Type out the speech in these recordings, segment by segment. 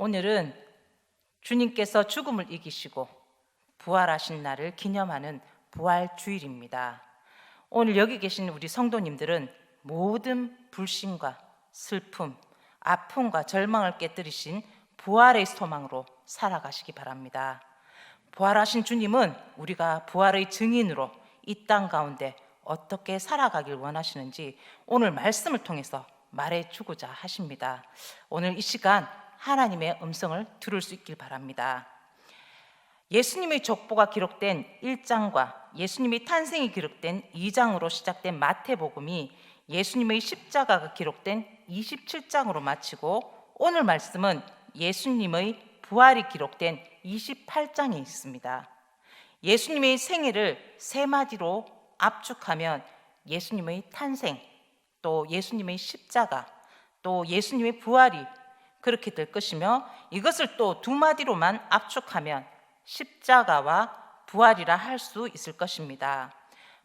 오늘은 주님께서 죽음을 이기시고 부활하신 날을 기념하는 부활 주일입니다. 오늘 여기 계신 우리 성도님들은 모든 불신과 슬픔, 아픔과 절망을 깨뜨리신 부활의 소망으로 살아가시기 바랍니다. 부활하신 주님은 우리가 부활의 증인으로 이 땅 가운데 어떻게 살아가길 원하시는지 오늘 말씀을 통해서 말해 주고자 하십니다. 오늘 이 시간 하나님의 음성을 들을 수 있길 바랍니다. 예수님의 족보가 기록된 1장과 예수님의 탄생이 기록된 2장으로 시작된 마태복음이 예수님의 십자가가 기록된 27장으로 마치고 오늘 말씀은 예수님의 부활이 기록된 28장에 있습니다. 예수님의 생애를 세 마디로 압축하면 예수님의 탄생, 또 예수님의 십자가, 또 예수님의 부활이 그렇게 될 것이며 이것을 또 두 마디로만 압축하면 십자가와 부활이라 할 수 있을 것입니다.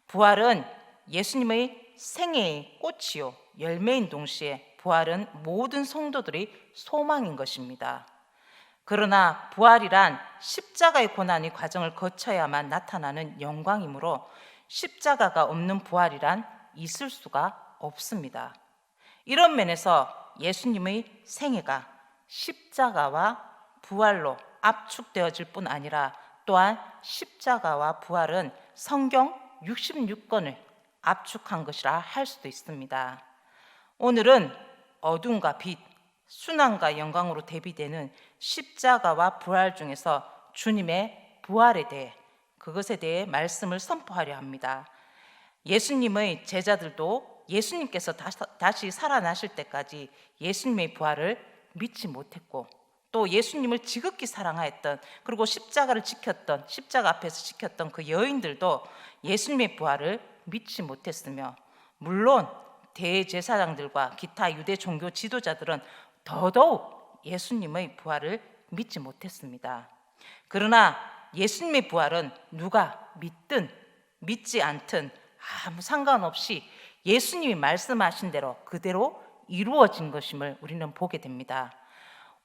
부활은 예수님의 생애의 꽃이요 열매인 동시에 부활은 모든 성도들의 소망인 것입니다. 그러나 부활이란 십자가의 고난의 과정을 거쳐야만 나타나는 영광이므로 십자가가 없는 부활이란 있을 수가 없습니다. 이런 면에서 예수님의 생애가 십자가와 부활로 압축되어질 뿐 아니라 또한 십자가와 부활은 성경 66권을 압축한 것이라 할 수도 있습니다. 오늘은 어둠과 빛, 순환과 영광으로 대비되는 십자가와 부활 중에서 주님의 부활에 대해 그것에 대해 말씀을 선포하려 합니다. 예수님의 제자들도 예수님께서 다시 살아나실 때까지 예수님의 부활을 믿지 못했고 또 예수님을 지극히 사랑하였던 그리고 십자가를 지켰던 십자가 앞에서 지켰던 그 여인들도 예수님의 부활을 믿지 못했으며 물론 대제사장들과 기타 유대 종교 지도자들은 더더욱 예수님의 부활을 믿지 못했습니다. 그러나 예수님의 부활은 누가 믿든 믿지 않든 아무 상관없이 예수님이 말씀하신 대로 그대로 이루어진 것임을 우리는 보게 됩니다.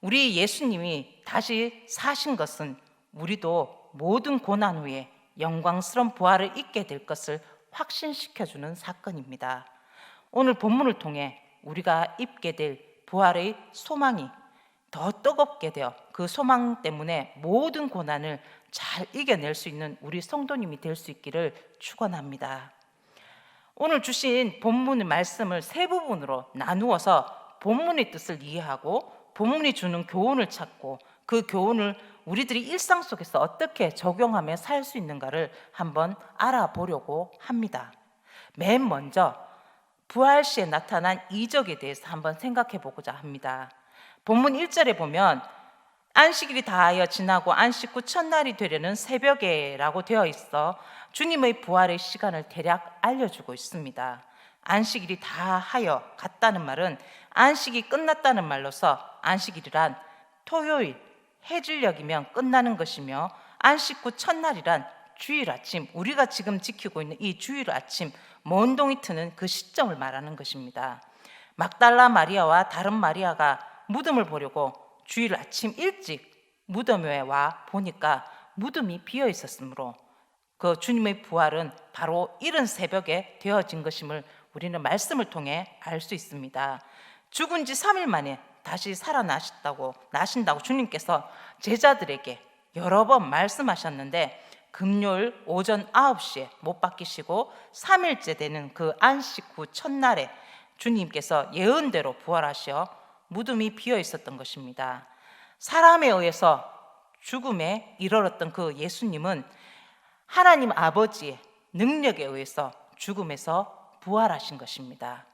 우리 예수님이 다시 사신 것은 우리도 모든 고난 후에 영광스러운 부활을 잊게 될 것을 확신시켜주는 사건입니다. 오늘 본문을 통해 우리가 입게 될 부활의 소망이 더 뜨겁게 되어 그 소망 때문에 모든 고난을 잘 이겨낼 수 있는 우리 성도님이 될 수 있기를 축원합니다. 오늘 주신 본문의 말씀을 세 부분으로 나누어서 본문의 뜻을 이해하고 본문이 주는 교훈을 찾고 그 교훈을 우리들이 일상 속에서 어떻게 적용하며 살 수 있는가를 한번 알아보려고 합니다. 맨 먼저 부활 시에 나타난 이적에 대해서 한번 생각해 보고자 합니다. 본문 1절에 보면 안식일이 다하여 지나고 안식 후 첫날이 되려는 새벽에라고 되어 있어 주님의 부활의 시간을 대략 알려주고 있습니다. 안식일이 다 하여 갔다는 말은 안식이 끝났다는 말로서 안식일이란 토요일 해질녘이면 끝나는 것이며 안식 후 첫날이란 주일 아침 우리가 지금 지키고 있는 이 주일 아침 먼동이 트는 그 시점을 말하는 것입니다. 막달라 마리아와 다른 마리아가 무덤을 보려고 주일 아침 일찍 무덤에 와 보니까 무덤이 비어 있었으므로 그 주님의 부활은 바로 이른 새벽에 되어진 것임을 우리는 말씀을 통해 알 수 있습니다. 죽은 지 3일 만에 다시 살아나셨다고 나신다고 주님께서 제자들에게 여러 번 말씀하셨는데 금요일 오전 9시에 못 박히시고 3일째 되는 그 안식 후 첫날에 주님께서 예언대로 부활하셔 무덤이 비어 있었던 것입니다. 사람에 의해서 죽음에 이르렀던 그 예수님은 하나님 아버지의 능력에 의해서 죽음에서 부활하신 것입니다.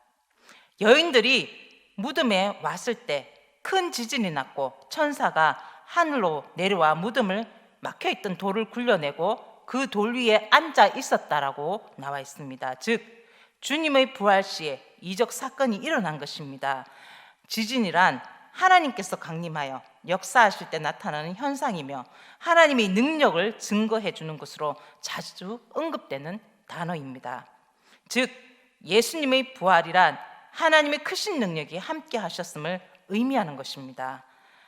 여인들이 무덤에 왔을 때 큰 지진이 났고 천사가 하늘로 내려와 무덤을 막혀 있던 돌을 굴려내고 그 돌 위에 앉아 있었다라고 나와 있습니다. 즉 주님의 부활 시에 이적 사건이 일어난 것입니다. 지진이란 하나님께서 강림하여 역사하실 때 나타나는 현상이며 하나님의 능력을 증거해 주는 것으로 자주 언급되는 단어입니다. 즉 예수님의 부활이란 하나님의 크신 능력이 함께 하셨음을 의미하는 것입니다.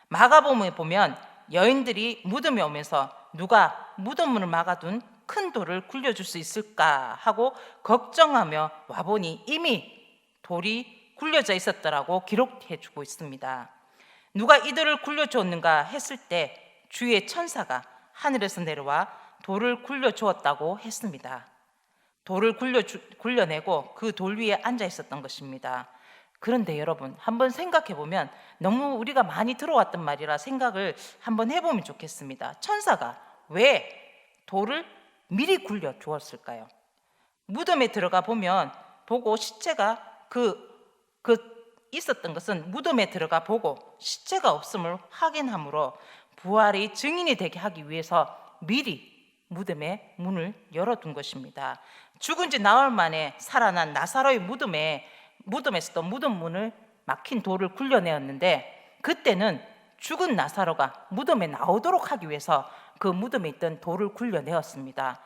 마가복음에 보면 여인들이 무덤에 오면서 누가 무덤 문을 막아둔 큰 돌을 굴려줄 수 있을까 하고 걱정하며 와보니 이미 돌이 굴려져 있었더라고 기록해 주고 있습니다. 누가 이들을 굴려주었는가 했을 때 주의 천사가 하늘에서 내려와 돌을 굴려주었다고 했습니다. 돌을 굴려 굴려내고 그 돌 위에 앉아 있었던 것입니다. 그런데 여러분 한번 생각해 보면 너무 우리가 많이 들어왔던 말이라 생각을 한번 해보면 좋겠습니다. 천사가 왜 돌을 미리 굴려 주었을까요? 무덤에 들어가 보면 보고 시체가 그, 그 있었던 것은 무덤에 들어가 보고 시체가 없음을 확인함으로 부활의 증인이 되게 하기 위해서 미리 무덤의 문을 열어둔 것입니다. 죽은 지 나흘 만에 살아난 나사로의 무덤에 무덤에서도 무덤 문을 막힌 돌을 굴려내었는데 그때는 죽은 나사로가 무덤에 나오도록 하기 위해서 그 무덤에 있던 돌을 굴려내었습니다.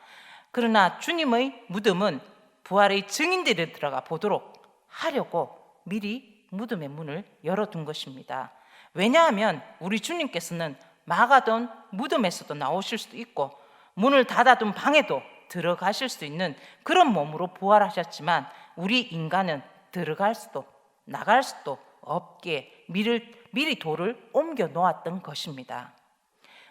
그러나 주님의 무덤은 부활의 증인들이 들어가 보도록 하려고 미리 무덤의 문을 열어둔 것입니다. 왜냐하면 우리 주님께서는 막아둔 무덤에서도 나오실 수도 있고 문을 닫아둔 방에도 들어가실 수 있는 그런 몸으로 부활하셨지만 우리 인간은 들어갈 수도 나갈 수도 없게 미리, 미리 돌을 옮겨 놓았던 것입니다.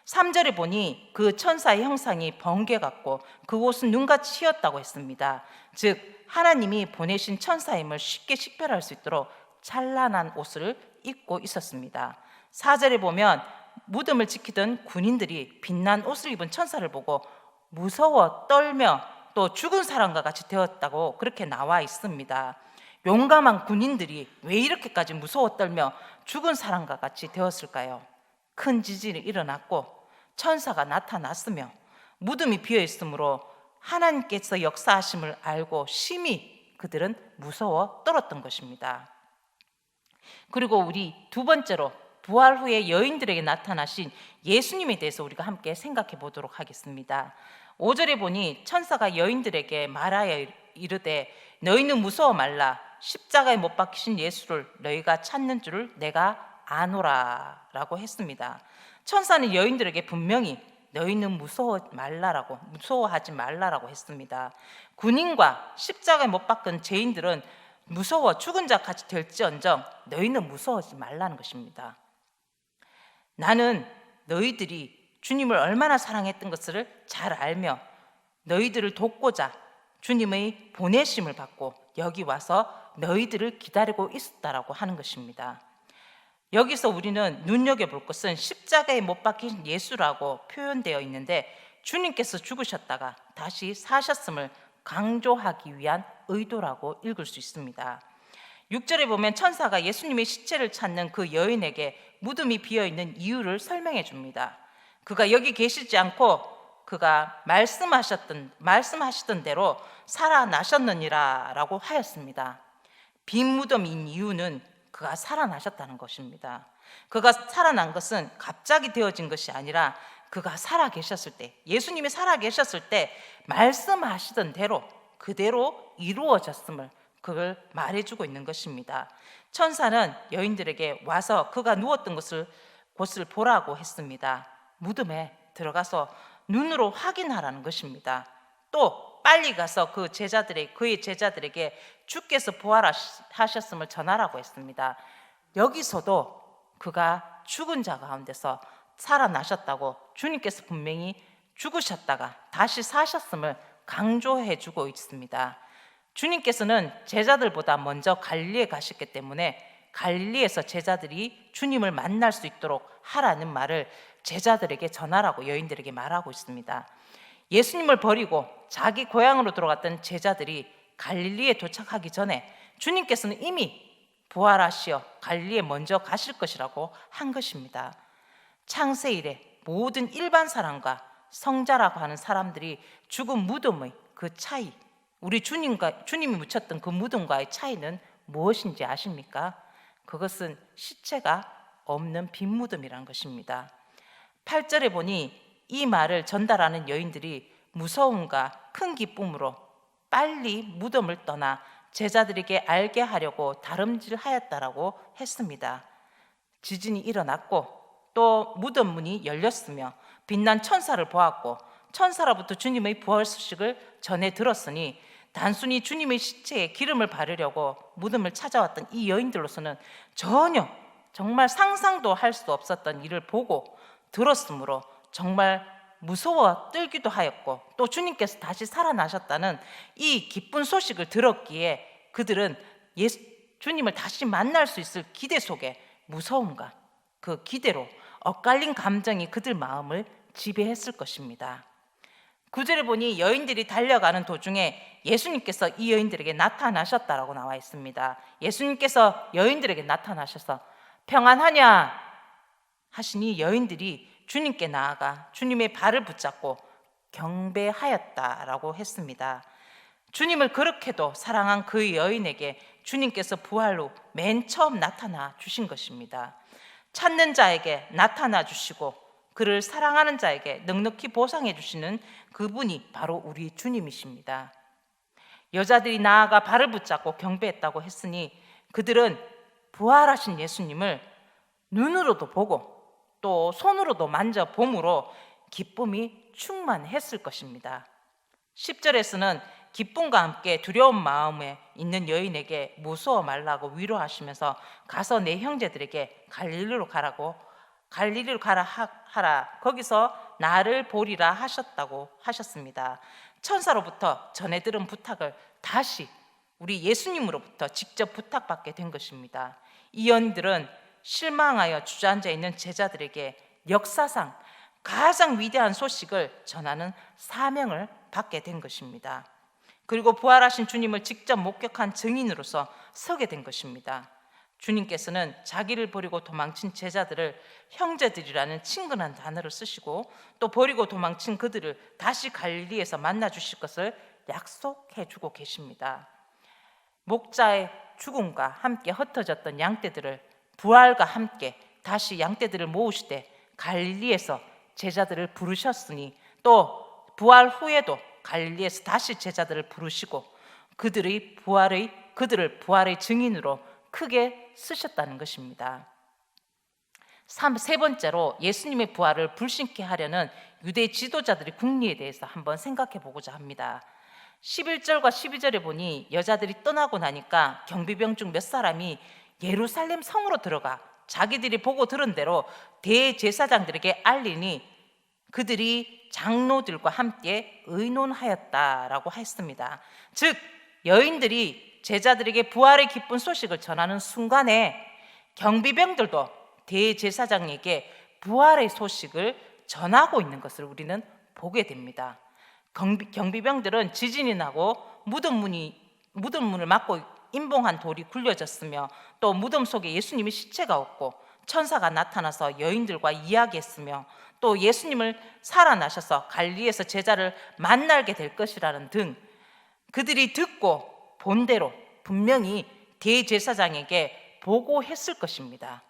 3절에 보니 그 천사의 형상이 번개 같고 그 옷은 눈같이 휘었다고 했습니다. 즉 하나님이 보내신 천사임을 쉽게 식별할 수 있도록 찬란한 옷을 입고 있었습니다. 4절에 보면 무덤을 지키던 군인들이 빛난 옷을 입은 천사를 보고 무서워 떨며 또 죽은 사람과 같이 되었다고 그렇게 나와 있습니다. 용감한 군인들이 왜 이렇게까지 무서워 떨며 죽은 사람과 같이 되었을까요? 큰 지진이 일어났고 천사가 나타났으며 무덤이 비어 있으므로 하나님께서 역사하심을 알고 심히 그들은 무서워 떨었던 것입니다. 그리고 우리 두 번째로 부활 후에 여인들에게 나타나신 예수님에 대해서 우리가 함께 생각해 보도록 하겠습니다. 5절에 보니 천사가 여인들에게 말하여 이르되 너희는 무서워 말라 십자가에 못 박히신 예수를 너희가 찾는 줄을 내가 아노라라고 했습니다. 천사는 여인들에게 분명히 너희는 무서워 말라라고 무서워하지 말라라고 했습니다. 군인과 십자가에 못 박힌 죄인들은 무서워 죽은 자 같이 될지언정 너희는 무서워하지 말라는 것입니다. 나는 너희들이 주님을 얼마나 사랑했던 것을 잘 알며 너희들을 돕고자 주님의 보내심을 받고 여기 와서 너희들을 기다리고 있었다라고 하는 것입니다. 여기서 우리는 눈여겨볼 것은 십자가에 못 박힌 예수라고 표현되어 있는데 주님께서 죽으셨다가 다시 사셨음을 강조하기 위한 의도라고 읽을 수 있습니다. 6절에 보면 천사가 예수님의 시체를 찾는 그 여인에게 무덤이 비어 있는 이유를 설명해 줍니다. 그가 여기 계시지 않고 그가 말씀하셨던 말씀하시던 대로 살아나셨느니라라고 하였습니다. 빈 무덤인 이유는 그가 살아나셨다는 것입니다. 그가 살아난 것은 갑자기 되어진 것이 아니라 그가 살아 계셨을 때, 예수님이 살아 계셨을 때 말씀하시던 대로 그대로 이루어졌음을 그걸 말해주고 있는 것입니다. 천사는 여인들에게 와서 그가 누웠던 것을 곳을 보라고 했습니다. 무덤에 들어가서 눈으로 확인하라는 것입니다. 또 빨리 가서 그 제자들의 그의 제자들에게 주께서 부활 하셨음을 전하라고 했습니다. 여기서도 그가 죽은 자 가운데서 살아나셨다고 주님께서 분명히 죽으셨다가 다시 사셨음을 강조해 주고 있습니다. 주님께서는 제자들보다 먼저 갈리에 가셨기 때문에 갈리에서 제자들이 주님을 만날 수 있도록 하라는 말을 제자들에게 전하라고 여인들에게 말하고 있습니다. 예수님을 버리고 자기 고향으로 들어갔던 제자들이 갈릴리에 도착하기 전에 주님께서는 이미 부활하시어 갈리에 먼저 가실 것이라고 한 것입니다. 창세 이래 모든 일반 사람과 성자라고 하는 사람들이 죽은 무덤의 그 차이, 우리 주님과 주님이 묻혔던 그 무덤과의 차이는 무엇인지 아십니까? 그것은 시체가 없는 빈 무덤이라는 것입니다. 8절에 보니 이 말을 전달하는 여인들이 무서움과 큰 기쁨으로 빨리 무덤을 떠나 제자들에게 알게 하려고 다름질하였다라고 했습니다. 지진이 일어났고 또 무덤 문이 열렸으며 빛난 천사를 보았고 천사로부터 주님의 부활 소식을 전해 들었으니 단순히 주님의 시체에 기름을 바르려고 무덤을 찾아왔던 이 여인들로서는 전혀 정말 상상도 할 수 없었던 일을 보고 들었으므로 정말 무서워 떨기도 하였고 또 주님께서 다시 살아나셨다는 이 기쁜 소식을 들었기에 그들은 예수, 주님을 다시 만날 수 있을 기대 속에 무서움과 그 기대로 엇갈린 감정이 그들 마음을 지배했을 것입니다. 구절에 보니 여인들이 달려가는 도중에 예수님께서 이 여인들에게 나타나셨다라고 나와 있습니다. 예수님께서 여인들에게 나타나셔서 평안하냐 하시니 여인들이 주님께 나아가 주님의 발을 붙잡고 경배하였다라고 했습니다. 주님을 그렇게도 사랑한 그 여인에게 주님께서 부활로 맨 처음 나타나 주신 것입니다. 찾는 자에게 나타나 주시고 그를 사랑하는 자에게 넉넉히 보상해 주시는 그분이 바로 우리 주님이십니다. 여자들이 나아가 발을 붙잡고 경배했다고 했으니 그들은 부활하신 예수님을 눈으로도 보고 또 손으로도 만져 봄으로 기쁨이 충만했을 것입니다. 10절에서는 기쁨과 함께 두려운 마음에 있는 여인에게 무서워 말라고 위로하시면서 가서 내 형제들에게 갈릴리로 가라고 갈릴리로 가라 하- 하라 거기서 나를 보리라 하셨다고 하셨습니다. 천사로부터 전해 들은 부탁을 다시 우리 예수님으로부터 직접 부탁받게 된 것입니다. 이 연들은 실망하여 주저앉아 있는 제자들에게 역사상 가장 위대한 소식을 전하는 사명을 받게 된 것입니다. 그리고 부활하신 주님을 직접 목격한 증인으로서 서게 된 것입니다. 주님께서는 자기를 버리고 도망친 제자들을 형제들이라는 친근한 단어를 쓰시고 또 버리고 도망친 그들을 다시 갈릴리에서 만나 주실 것을 약속해 주고 계십니다. 목자의 죽음과 함께 흩어졌던 양떼들을 부활과 함께 다시 양떼들을 모으시되 갈릴리에서 제자들을 부르셨으니 또 부활 후에도 갈릴리에서 다시 제자들을 부르시고 그들의 부활의 그들을 부활의 증인으로 크게 쓰셨다는 것입니다. 삼- 세 번째로 예수님의 부활을 불신케 하려는 유대 지도자들의 궁리에 대해서 한번 생각해 보고자 합니다. 11절과 12절에 보니 여자들이 떠나고 나니까 경비병 중 몇 사람이 예루살렘 성으로 들어가 자기들이 보고 들은 대로 대제사장들에게 알리니 그들이 장로들과 함께 의논하였다라고 했습니다. 즉 여인들이 제자들에게 부활의 기쁜 소식을 전하는 순간에 경비병들도 대제사장에게 부활의 소식을 전하고 있는 것을 우리는 보게 됩니다. 경비, 경비병들은 지진이 나고 무덤 문이 무덤 문을 막고 임봉한 돌이 굴려졌으며 또 무덤 속에 예수님의 시체가 없고 천사가 나타나서 여인들과 이야기했으며 또 예수님을 살아나셔서 갈리에서 제자를 만나게 될 것이라는 등 그들이 듣고 본 대로 분명히 대제사장에게 보고했을 것입니다.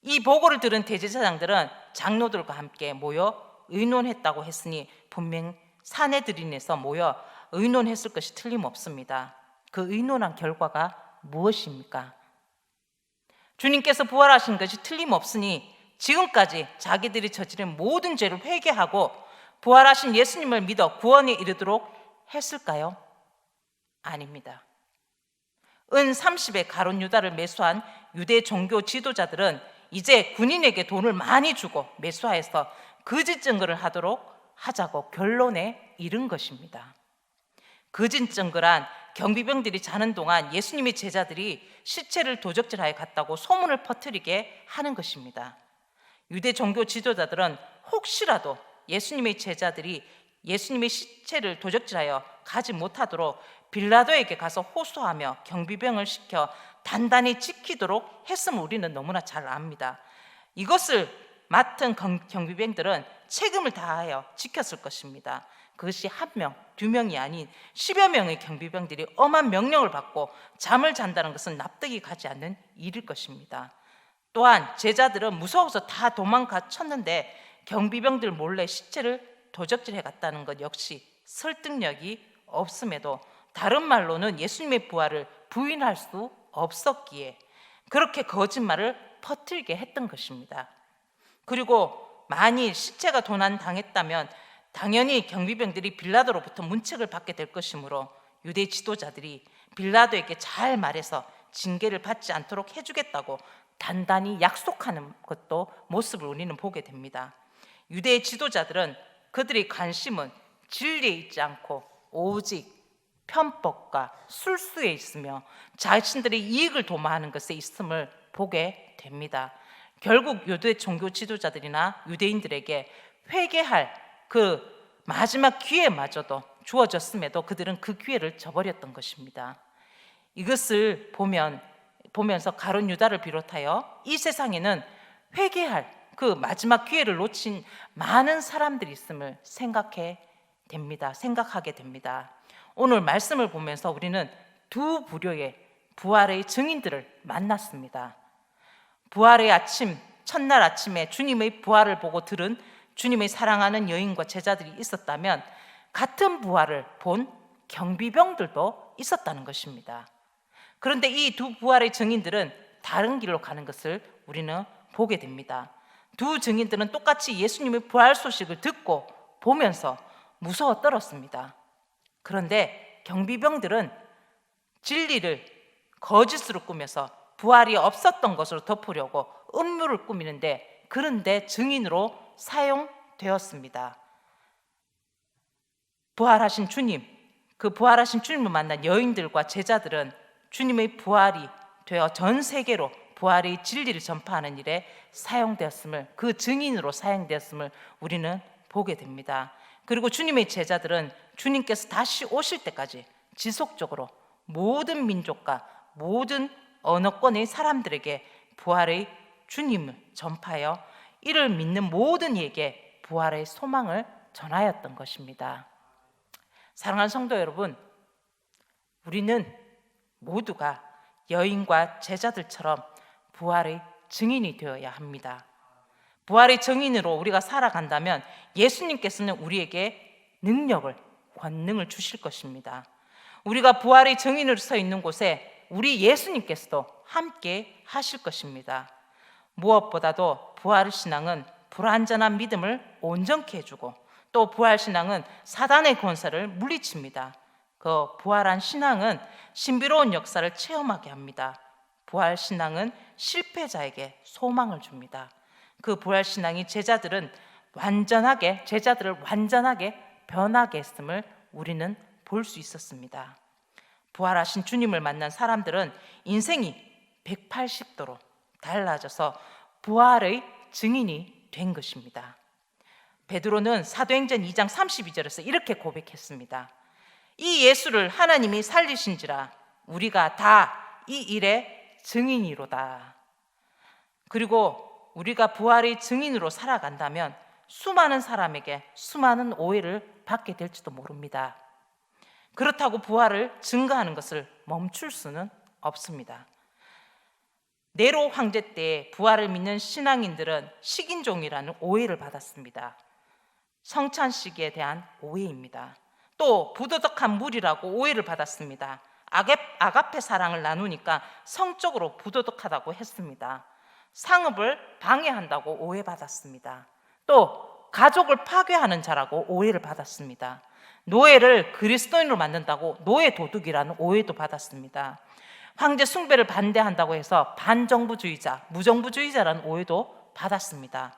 이 보고를 들은 대제사장들은 장로들과 함께 모여 의논했다고 했으니 분명 사내들인에서 모여 의논했을 것이 틀림없습니다. 그 의논한 결과가 무엇입니까? 주님께서 부활하신 것이 틀림없으니 지금까지 자기들이 저지른 모든 죄를 회개하고 부활하신 예수님을 믿어 구원에 이르도록 했을까요? 아닙니다. 은 30의 가론 유다를 매수한 유대 종교 지도자들은 이제 군인에게 돈을 많이 주고 매수하여서 거짓 증거를 하도록 하자고 결론에 이른 것입니다. 거짓 증거란 경비병들이 자는 동안 예수님의 제자들이 시체를 도적질하여 갔다고 소문을 퍼뜨리게 하는 것입니다. 유대 종교 지도자들은 혹시라도 예수님의 제자들이 예수님의 시체를 도적질하여 가지 못하도록 빌라도에게 가서 호소하며 경비병을 시켜 단단히 지키도록 했음을 우리는 너무나 잘 압니다. 이것을 맡은 경- 경비병들은 책임을 다하여 지켰을 것입니다. 그것이 한 명, 두 명이 아닌 십여 명의 경비병들이 엄한 명령을 받고 잠을 잔다는 것은 납득이 가지 않는 일일 것입니다. 또한 제자들은 무서워서 다 도망가 쳤는데 경비병들 몰래 시체를 도적질해 갔다는 것 역시 설득력이 없음에도 다른 말로는 예수님의 부활을 부인할 수 없었기에 그렇게 거짓말을 퍼뜨리게 했던 것입니다. 그리고 만일 시체가 도난 당했다면 당연히 경비병들이 빌라도로부터 문책을 받게 될 것이므로 유대 지도자들이 빌라도에게 잘 말해서 징계를 받지 않도록 해주겠다고 단단히 약속하는 것도 모습을 우리는 보게 됩니다. 유대 지도자들은 그들의 관심은 진리에 있지 않고 오직 편법과 술수에 있으며 자신들의 이익을 도모하는 것에 있음을 보게 됩니다. 결국 유대 종교 지도자들이나 유대인들에게 회개할 그 마지막 기회마저도 주어졌음에도 그들은 그 기회를 저버렸던 것입니다. 이것을 보면 보면서 가론 유다를 비롯하여 이 세상에는 회개할 그 마지막 기회를 놓친 많은 사람들이 있음을 생각해 됩니다. 생각하게 됩니다. 오늘 말씀을 보면서 우리는 두 부류의 부활의 증인들을 만났습니다. 부활의 아침, 첫날 아침에 주님의 부활을 보고 들은 주님의 사랑하는 여인과 제자들이 있었다면 같은 부활을 본 경비병들도 있었다는 것입니다. 그런데 이 두 부활의 증인들은 다른 길로 가는 것을 우리는 보게 됩니다. 두 증인들은 똑같이 예수님의 부활 소식을 듣고 보면서 무서워 떨었습니다. 그런데 경비병들은 진리를 거짓으로 꾸며서 부활이 없었던 것으로 덮으려고 음모를 꾸미는데 그런데 증인으로 사용되었습니다. 부활하신 주님, 그 부활하신 주님을 만난 여인들과 제자들은 주님의 부활이 되어 전 세계로 부활의 진리를 전파하는 일에 사용되었음을 그 증인으로 사용되었음을 우리는 보게 됩니다. 그리고 주님의 제자들은 주님께서 다시 오실 때까지 지속적으로 모든 민족과 모든 언어권의 사람들에게 부활의 주님을 전파하여 이를 믿는 모든 이에게 부활의 소망을 전하였던 것입니다. 사랑하는 성도 여러분, 우리는 모두가 여인과 제자들처럼 부활의 증인이 되어야 합니다. 부활의 증인으로 우리가 살아간다면 예수님께서는 우리에게 능력을, 권능을 주실 것입니다. 우리가 부활의 증인으로 서 있는 곳에 우리 예수님께서도 함께 하실 것입니다. 무엇보다도 부활 신앙은 불완전한 믿음을 온전케 해주고 또 부활 신앙은 사단의 권세를 물리칩니다. 그 부활한 신앙은 신비로운 역사를 체험하게 합니다. 부활 신앙은 실패자에게 소망을 줍니다. 그 부활 신앙이 제자들은 완전하게 제자들을 완전하게 변하게 했음을 우리는 볼 수 있었습니다. 부활하신 주님을 만난 사람들은 인생이 180도로 달라져서 부활의 증인이 된 것입니다. 베드로는 사도행전 2장 32절에서 이렇게 고백했습니다. 이 예수를 하나님이 살리신지라 우리가 다 이 일의 증인이로다. 그리고 우리가 부활의 증인으로 살아간다면 수많은 사람에게 수많은 오해를 받게 될지도 모릅니다. 그렇다고 부활을 증가하는 것을 멈출 수는 없습니다. 네로 황제 때 부활을 믿는 신앙인들은 식인종이라는 오해를 받았습니다. 성찬식에 대한 오해입니다. 또 부도덕한 물이라고 오해를 받았습니다. 아가페 사랑을 나누니까 성적으로 부도덕하다고 했습니다. 상업을 방해한다고 오해받았습니다. 또 가족을 파괴하는 자라고 오해를 받았습니다. 노예를 그리스도인으로 만든다고 노예 도둑이라는 오해도 받았습니다. 황제 숭배를 반대한다고 해서 반정부주의자, 무정부주의자라는 오해도 받았습니다.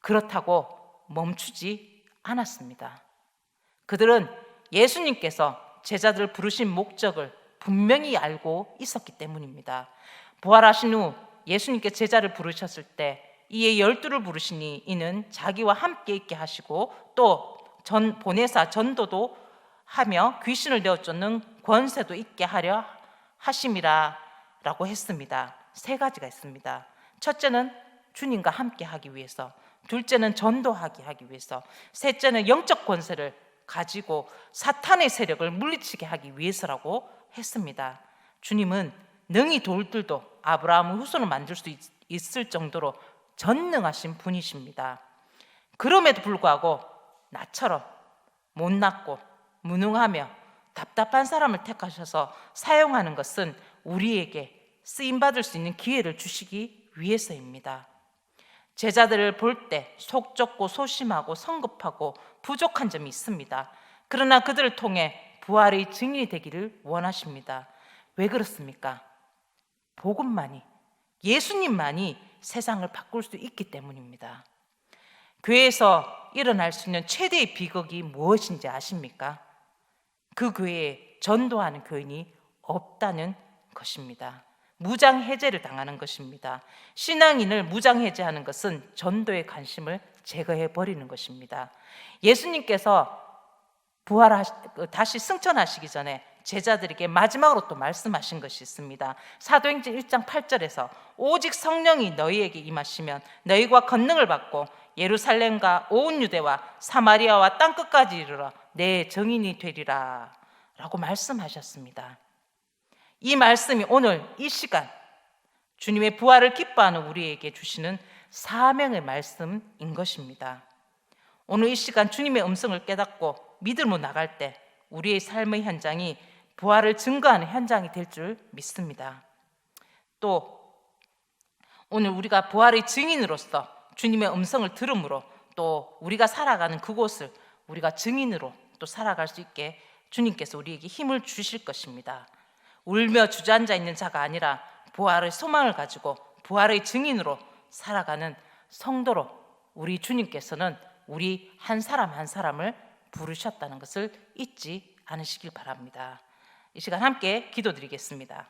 그렇다고 멈추지 않았습니다. 그들은 예수님께서 제자들을 부르신 목적을 분명히 알고 있었기 때문입니다. 부활하신 후 예수님께 제자를 부르셨을 때 이에 열두를 부르시니 이는 자기와 함께 있게 하시고 또 전 보내사 전도도 하며 귀신을 내어 쫓는 권세도 있게 하려 하심이라라고 했습니다. 세 가지가 있습니다. 첫째는 주님과 함께 하기 위해서, 둘째는 전도하게 하기 위해서, 셋째는 영적 권세를 가지고 사탄의 세력을 물리치게 하기 위해서라고 했습니다. 주님은 능히 돌들도 아브라함의 후손을 만들 수 있, 있을 정도로 전능하신 분이십니다. 그럼에도 불구하고 나처럼 못났고 무능하며 답답한 사람을 택하셔서 사용하는 것은 우리에게 쓰임 받을 수 있는 기회를 주시기 위해서입니다. 제자들을 볼 때 속 좁고 소심하고 성급하고 부족한 점이 있습니다. 그러나 그들을 통해 부활의 증인이 되기를 원하십니다. 왜 그렇습니까? 복음만이 예수님만이 세상을 바꿀 수 있기 때문입니다. 교회에서 일어날 수 있는 최대의 비극이 무엇인지 아십니까? 그 교회에 전도하는 교인이 없다는 것입니다. 무장 해제를 당하는 것입니다. 신앙인을 무장 해제하는 것은 전도의 관심을 제거해 버리는 것입니다. 예수님께서 부활하시 다시 승천하시기 전에 제자들에게 마지막으로 또 말씀하신 것이 있습니다. 사도행전 1장 8절에서 오직 성령이 너희에게 임하시면 너희가 권능을 받고 예루살렘과 온 유대와 사마리아와 땅 끝까지 이르러 내 정인이 되리라 라고 말씀하셨습니다. 이 말씀이 오늘 이 시간 주님의 부활을 기뻐하는 우리에게 주시는 사명의 말씀인 것입니다. 오늘 이 시간 주님의 음성을 깨닫고 믿음으로 나갈 때 우리의 삶의 현장이 부활을 증거하는 현장이 될 줄 믿습니다. 또 오늘 우리가 부활의 증인으로서 주님의 음성을 들음으로 또 우리가 살아가는 그곳을 우리가 증인으로 또 살아갈 수 있게 주님께서 우리에게 힘을 주실 것입니다. 울며 주저앉아 있는 자가 아니라 부활의 소망을 가지고 부활의 증인으로 살아가는 성도로 우리 주님께서는 우리 한 사람 한 사람을 부르셨다는 것을 잊지 않으시길 바랍니다. 이 시간 함께 기도드리겠습니다.